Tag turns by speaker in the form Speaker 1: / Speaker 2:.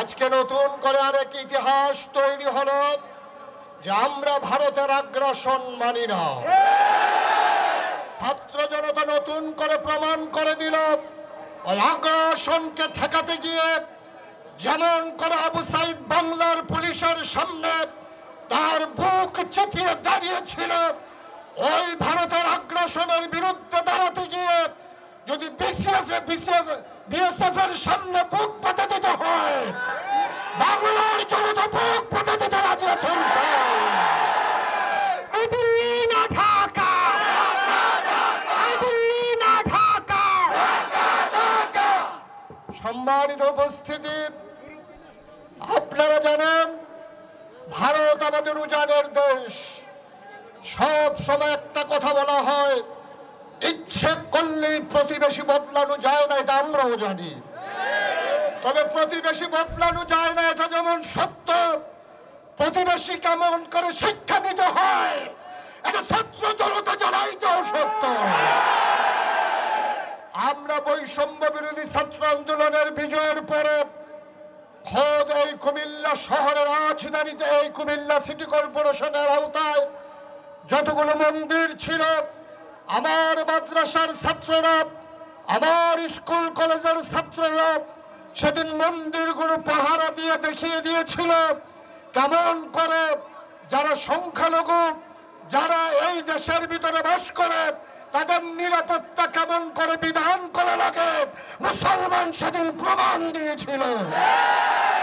Speaker 1: আজকে নতুন করে আরেক ইতিহাস তৈরি হলো যে আমরা ভারতের আগ্রাসন মানি না। ছাত্র জনতা নতুন করে প্রমাণ করে দিল, ওই আগ্রাসনকে ঠেকাতে গিয়ে যেমন করে আবু সাইদ বাংলার পুলিশের সামনে তার বুক চিতিয়ে দাঁড়িয়েছিল, ওই ভারতের আগ্রাসনের বিরুদ্ধে যদি বিসিএফ বিসিএফ বিএসএফ এর সামনে বুক পাতে দিতে হয় বাংলার জনতা বুক পাতে দিতে রাজি আছেন সম্মানিত উপস্থিতি আপনারা জানেন ভারত আমাদের উজানের দেশ। সব সময় একটা কথা বলা হয় করলেই প্রতিবেশী বদলানো যায় না, এটা আমরাও জানি। তবে প্রতিবেশী বদলানো যায় না, এটা যেমন সত্য, প্রতিবেশী কেমন করে শিক্ষা দিতে হয়, এটা ছাত্র জনতা জানাইতেও সত্য। আমরা বৈষম্য বিরোধী ছাত্র আন্দোলনের বিজয়ের পরে খোদ এই কুমিল্লা শহরের রাজধানীতে, এই কুমিল্লা সিটি কর্পোরেশনের আওতায় যতগুলো মন্দির ছিল আমার মাদ্রাসার ছাত্ররা, আমার স্কুল কলেজের ছাত্ররা সেদিন মন্দিরগুলো পাহারা দিয়ে দেখিয়ে দিয়েছিল, কেমন করে যারা সংখ্যালঘু, যারা এই দেশের ভিতরে বাস করে, তাদের নিরাপত্তা কেমন করে বিধান করে লাগে, মুসলমান সেদিন প্রমাণ দিয়েছিল।